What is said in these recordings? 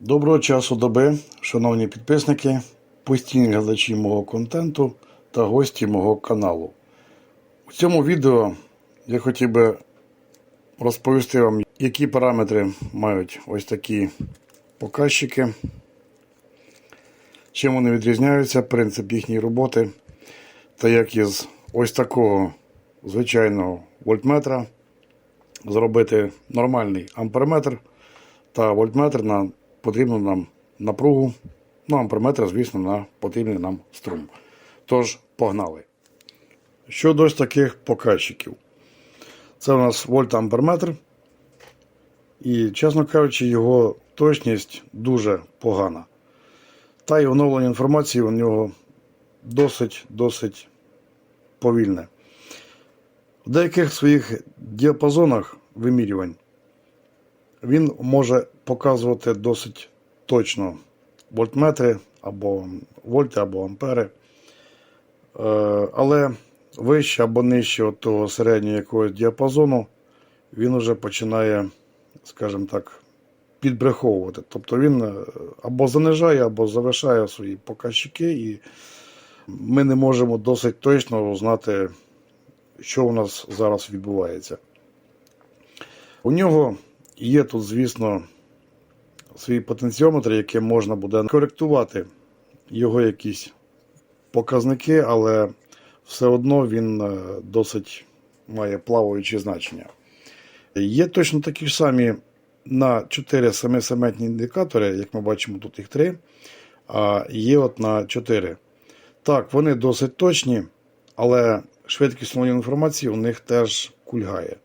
Доброго часу доби, шановні підписники, постійні глядачі мого контенту та гості мого каналу. У цьому відео я хотів би розповісти вам, які параметри мають ось такі показчики, чим вони відрізняються, принцип їхньої роботи, та як із ось такого звичайного вольтметра зробити нормальний амперметр та вольтметр на потрібну нам напругу, ну, амперметр, звісно, на потрібний нам струм. Тож, погнали. Щодо ось таких показчиків. Це у нас вольт-амперметр. І, чесно кажучи, його точність дуже погана. Та й оновлення інформації у нього досить-досить повільне. В деяких своїх діапазонах вимірювань він може показувати досить точно вольтметри або вольти, або ампери. Е, Але вище або нижче того середнього якогось діапазону він вже починає, скажімо так, підбреховувати. Тобто він е, або занижає, або завишає свої показчики, і ми не можемо досить точно знати, що у нас зараз відбувається. У нього Є тут, звісно, свій потенціометр, яким можна буде коректувати його якісь показники, але все одно він е, досить має плаваючі значення. Є точно такі ж самі на 4 семисеметні індикатори, як ми бачимо, тут їх 3, а є от на 4. Так, вони досить точні, але швидкість оновлення інформації у них теж кульгає.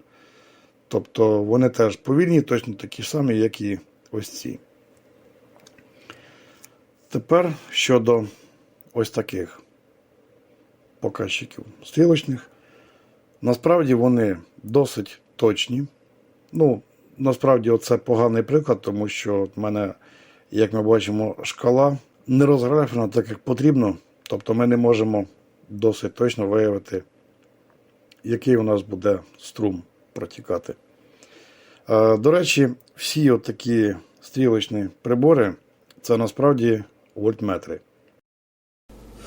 Тобто вони теж повільні, точно такі ж самі, як і ось ці. Тепер щодо ось таких показчиків стрілочних. Насправді вони досить точні. Ну, насправді, це поганий приклад, тому що в мене, як ми бачимо, шкала не розграфлена так, як потрібно. Тобто ми не можемо досить точно виявити, який у нас буде струм протікати. Е, До речі, всі такі стрілочні прибори це насправді вольтметри.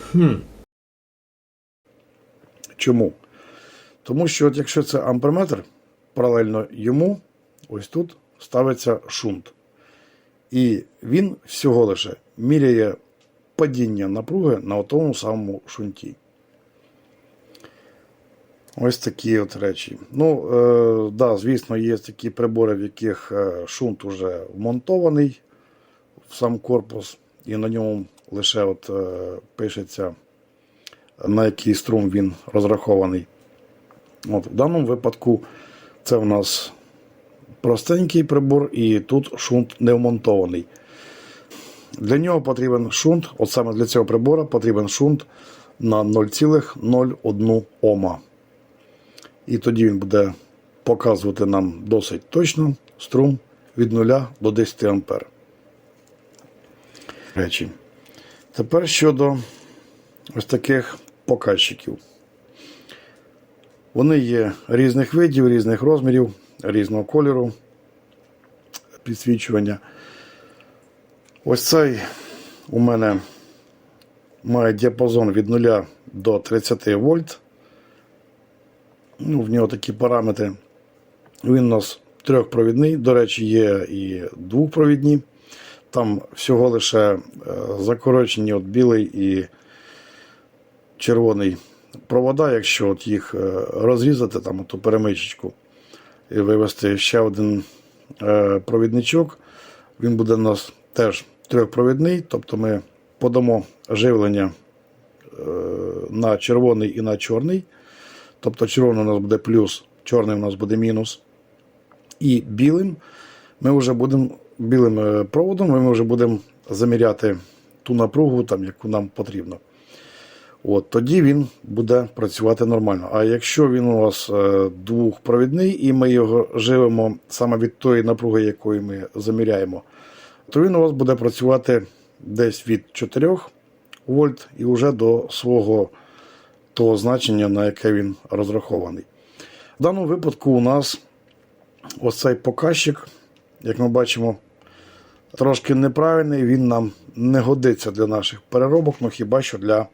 Хм. Чому? Тому що, от якщо це амперметр, паралельно йому, ось тут ставиться шунт. І він всього лише міряє падіння напруги на тому самому шунті. Ось такі от речі. Ну, е, да, звісно, є такі прибори, в яких е, шунт уже вмонтований в сам корпус, і на ньому лише от, е, пишеться, на який струм він розрахований. От, В даному випадку це у нас простенький прибор, і тут шунт не вмонтований. Для нього потрібен шунт, от саме для цього прибора потрібен шунт на 0,01 Ома. І тоді він буде показувати нам досить точно струм від 0 до 10 ампер. Речі. Тепер щодо ось таких показчиків. Вони є різних видів, різних розмірів, різного кольору підсвічування. Ось цей у мене має діапазон від 0 до 30 вольт. Ну, В нього такі параметри. Він у нас трьохпровідний, до речі, є і двохпровідні. Там всього лише е, закорочені от білий і червоний провода, якщо от їх е, розрізати, там ту перемичечку, і вивести ще один е, провідничок, він буде у нас теж трьохпровідний, тобто ми подамо живлення на червоний і на чорний. Тобто червоний у нас буде плюс, чорний у нас буде мінус. І білим ми вже будемо білим проводом ми вже будемо заміряти ту напругу, там, яку нам потрібно. От, Тоді він буде працювати нормально. А якщо він у вас е, двохпровідний і ми його живемо саме від тої напруги, якої ми заміряємо, то він у вас буде працювати десь від 4 вольт і вже до свого того значення, на яке він розрахований. В даному випадку у нас ось цей показчик, як ми бачимо, трошки неправильний, він нам не годиться для наших переробок, ну хіба що для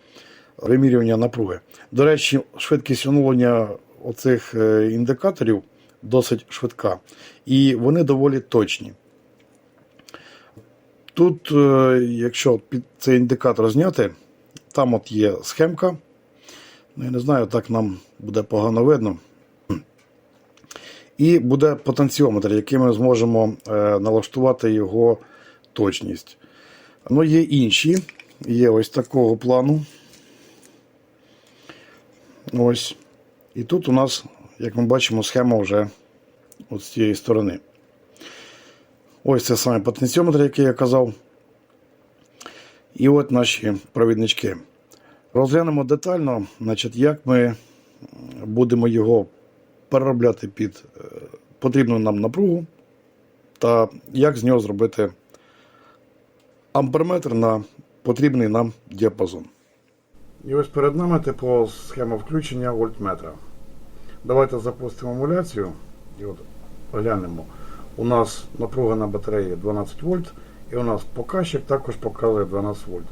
вимірювання напруги. До речі, швидкість оновлення оцих е, індикаторів досить швидка, і вони доволі точні. Тут, е, якщо цей індикатор зняти, там от є схемка. Ну, я не знаю, так нам буде погано видно. І буде потенціометр, яким ми зможемо е, налаштувати його точність. Ну, є інші. Є ось такого плану. Ось. І тут у нас, як ми бачимо, схема вже от з цієї сторони. Ось це саме потенціометр, який я казав. І от наші провіднички. Розглянемо детально, значить, як ми будемо його переробляти під е, потрібну нам напругу, та як з нього зробити амперметр на потрібний нам діапазон. І ось перед нами типу схема включення вольтметра. Давайте запустимо емуляцію і от глянемо. У нас напруга на батареї 12 вольт, і у нас показчик також показує 12 вольт.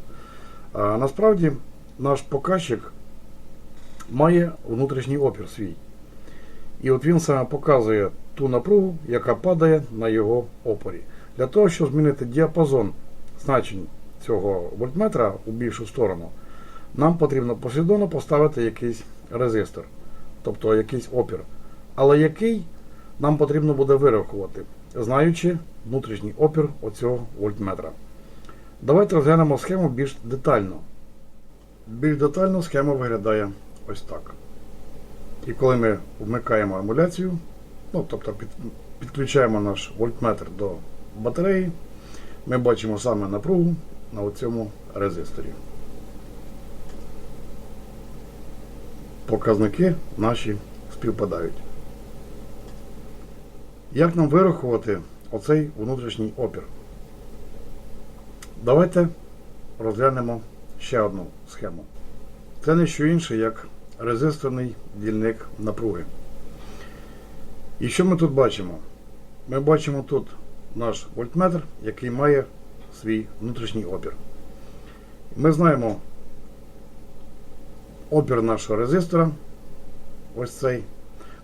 А, насправді наш показчик має внутрішній опір свій. І от він саме показує ту напругу, яка падає на його опорі. Для того, щоб змінити діапазон значень цього вольтметра у більшу сторону, нам потрібно послідовно поставити якийсь резистор, тобто якийсь опір. Але який нам потрібно буде вирахувати, знаючи внутрішній опір оцього вольтметра. Давайте розглянемо схему більш детально. Більш детально схема виглядає ось так. І коли ми вмикаємо емуляцію, ну, тобто під, підключаємо наш вольтметр до батареї, ми бачимо саме напругу на цьому резисторі. Показники наші співпадають. Як нам вирахувати оцей внутрішній опір? Давайте розглянемо ще одну схему. Це не що інше, як резисторний дільник напруги. І що ми тут бачимо? Ми бачимо тут наш вольтметр, який має свій внутрішній опір. Ми знаємо опір нашого резистора. Ось цей.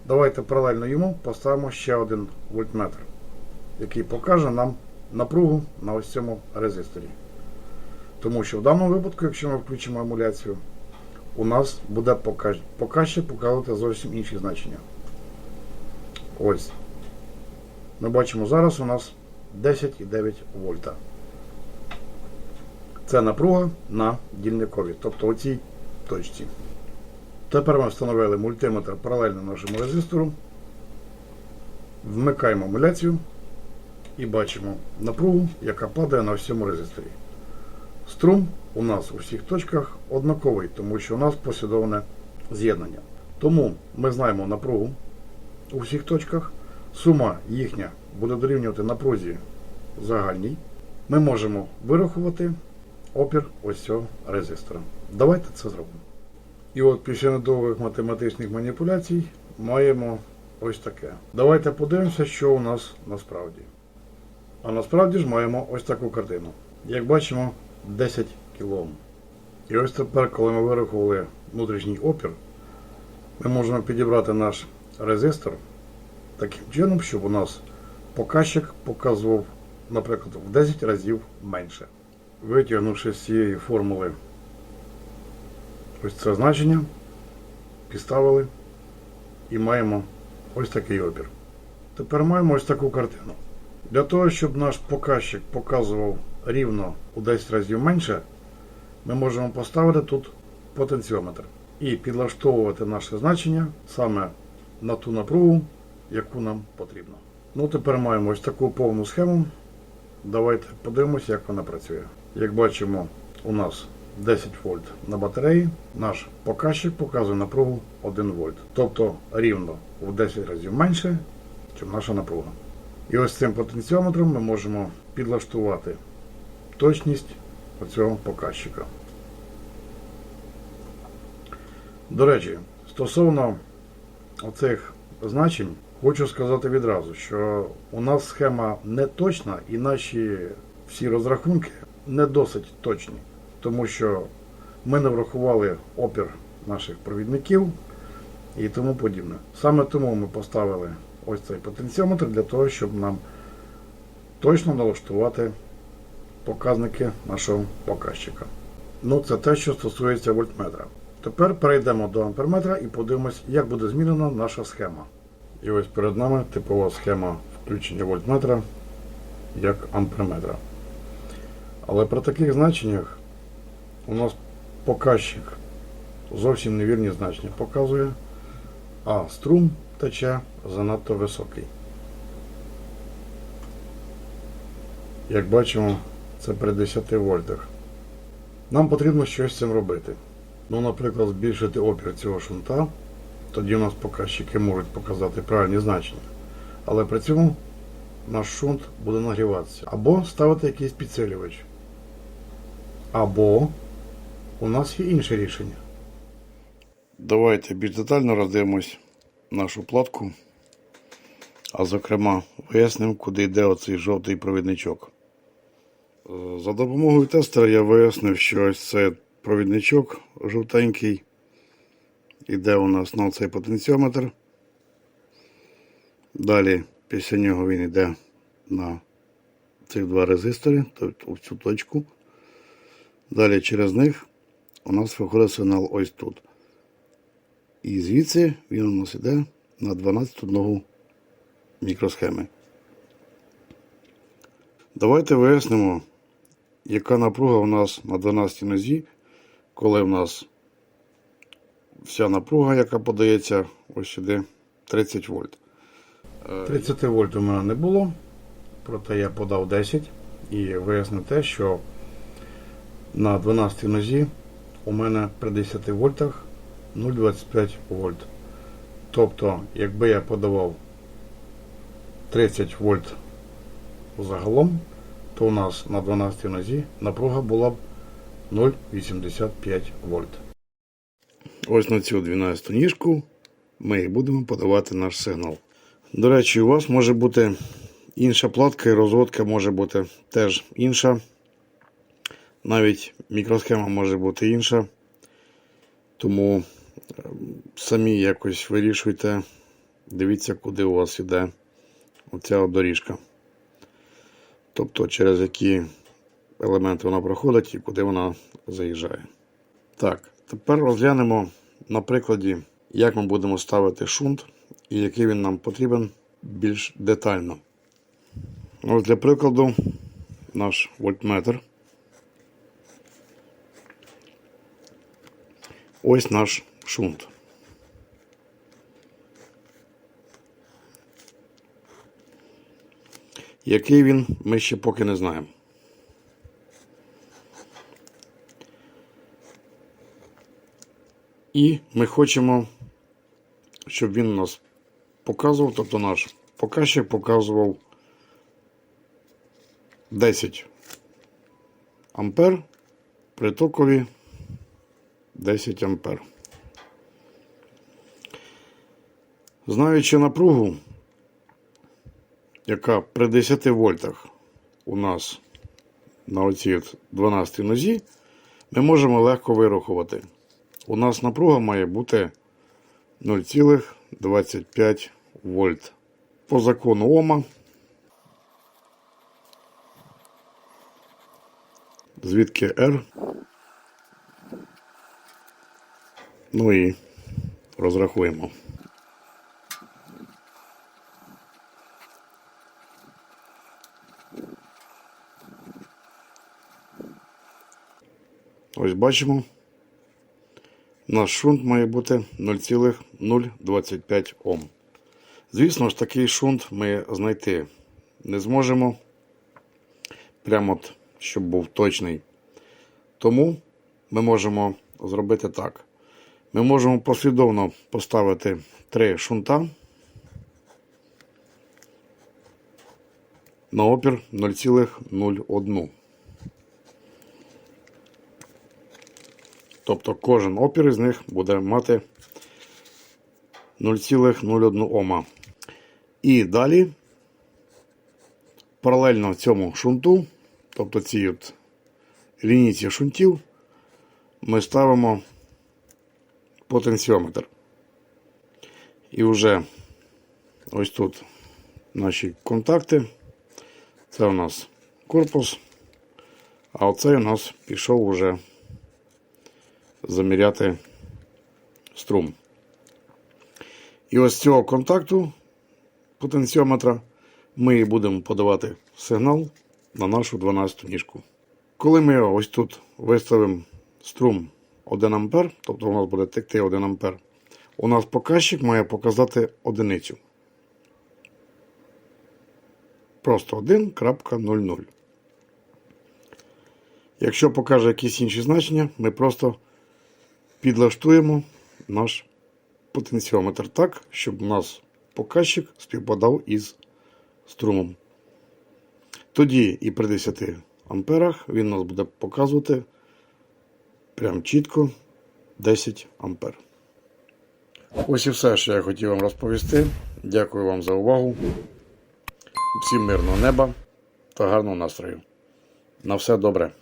Давайте паралельно йому поставимо ще один вольтметр, який покаже нам напругу на ось цьому резисторі. Тому що в даному випадку, якщо ми включимо емуляцію, у нас буде покаж... показчик показувати зовсім інші значення. Ось. Ми бачимо зараз у нас 10,9 вольта. Це напруга на дільникові, тобто оцій точці. Тепер ми встановили мультиметр паралельно нашому резистору. Вмикаємо емуляцію і бачимо напругу, яка падає на всьому резисторі. Струм у нас у всіх точках однаковий, тому що у нас послідовне з'єднання. Тому ми знаємо напругу у всіх точках. Сума їхня буде дорівнювати напрузі загальній. Ми можемо вирахувати опір ось цього резистора. Давайте це зробимо. І от після недовгих математичних маніпуляцій маємо ось таке. Давайте подивимося, що у нас насправді. А насправді ж маємо ось таку картину. Як бачимо, 10 кОм. І ось тепер, коли ми вирахували внутрішній опір, ми можемо підібрати наш резистор таким чином, щоб у нас показчик показував, наприклад, в 10 разів менше. Витягнувши з цієї формули ось це значення, підставили і маємо ось такий опір. Тепер маємо ось таку картину. Для того, щоб наш показчик показував рівно у 10 разів менше, ми можемо поставити тут потенціометр і підлаштовувати наше значення саме на ту напругу, яку нам потрібно. Ну, тепер маємо ось таку повну схему. Давайте подивимося, як вона працює. Як бачимо, у нас 10 вольт на батареї, наш показчик показує напругу 1 вольт. Тобто рівно в 10 разів менше, ніж наша напруга. І ось цим потенціометром ми можемо підлаштувати точність оцього показчика. До речі, стосовно оцих значень, хочу сказати відразу, що у нас схема не точна і наші всі розрахунки не досить точні, тому що ми не врахували опір наших провідників і тому подібне. Саме тому ми поставили ось цей потенціометр для того, щоб нам точно налаштувати показники нашого показчика. Ну, це те, що стосується вольтметра. Тепер перейдемо до амперметра і подивимось, як буде змінена наша схема. І ось перед нами типова схема включення вольтметра як амперметра. Але при таких значеннях у нас показчик зовсім невірні значення показує, а струм тече занадто високий. Як бачимо, це при 10 вольтах. Нам потрібно щось з цим робити. Ну, наприклад, збільшити опір цього шунта, тоді у нас показчики можуть показати правильні значення. Але при цьому наш шунт буде нагріватися. Або ставити якийсь підсилювач. Або у нас є інше рішення. Давайте більш детально роздивимось нашу платку. А зокрема, вияснимо, куди йде оцей жовтий провідничок. Е, За допомогою тестера я вияснив, що ось цей провідничок жовтенький іде у нас на цей потенціометр. Далі після нього він йде на цих два резистори, тобто в цю точку. Далі через них у нас виходить сигнал ось тут. І звідси він у нас йде на 12 ногу мікросхеми. Давайте вияснимо, яка напруга у нас на 12 нозі, коли в нас вся напруга, яка подається ось сюди, 30 вольт. 30 вольт у мене не було, проте я подав 10 і вияснив те, що на 12 нозі у мене при 10 вольтах 0,25 вольт. Тобто, якби я подавав 30 вольт загалом, то у нас на 12 нозі напруга була б 0,85 вольт. Ось на цю 12 ніжку ми будемо подавати наш сигнал. До речі, у вас може бути інша платка і розводка може бути теж інша. Навіть мікросхема може бути інша. Тому ем, самі якось вирішуйте, дивіться, куди у вас іде оця доріжка. Тобто через які елементи вона проходить і куди вона заїжджає. Так, тепер розглянемо на прикладі, як ми будемо ставити шунт і який він нам потрібен більш детально. Ось для прикладу наш вольтметр. Ось наш шунт. Який він, ми ще поки не знаємо. І ми хочемо, щоб він нас показував, тобто наш показчик показував 10 ампер при токові 10 ампер. Знаючи напругу, яка при 10 вольтах у нас на оцій от 12 нозі, ми можемо легко вирахувати. У нас напруга має бути 0,25 вольт. По закону Ома. Звідки R. Ну і розрахуємо. Ось бачимо. Наш шунт має бути 0,025 Ом. Звісно ж, такий шунт ми знайти не зможемо. Прямо от, щоб був точний. Тому ми можемо зробити так. Ми можемо послідовно поставити три шунта на опір 0,01. Тобто кожен опір із них буде мати 0,01 Ома. І далі, паралельно цьому шунту, тобто ці от лінійці шунтів, ми ставимо потенціометр. І вже ось тут наші контакти. Це у нас корпус, а оцей у нас пішов уже заміряти струм. І ось з цього контакту потенціометра ми будемо подавати сигнал на нашу 12 ніжку. Коли ми ось тут виставимо струм 1 А, тобто у нас буде текти 1 А, у нас показчик має показати одиницю. Просто 1.00. Якщо покаже якісь інші значення, ми просто підлаштуємо наш потенціометр так, щоб у нас показчик співпадав із струмом. Тоді і при 10 амперах він нас буде показувати прям чітко 10 ампер. Ось і все, що я хотів вам розповісти. Дякую вам за увагу. Всім мирного неба та гарного настрою. На все добре.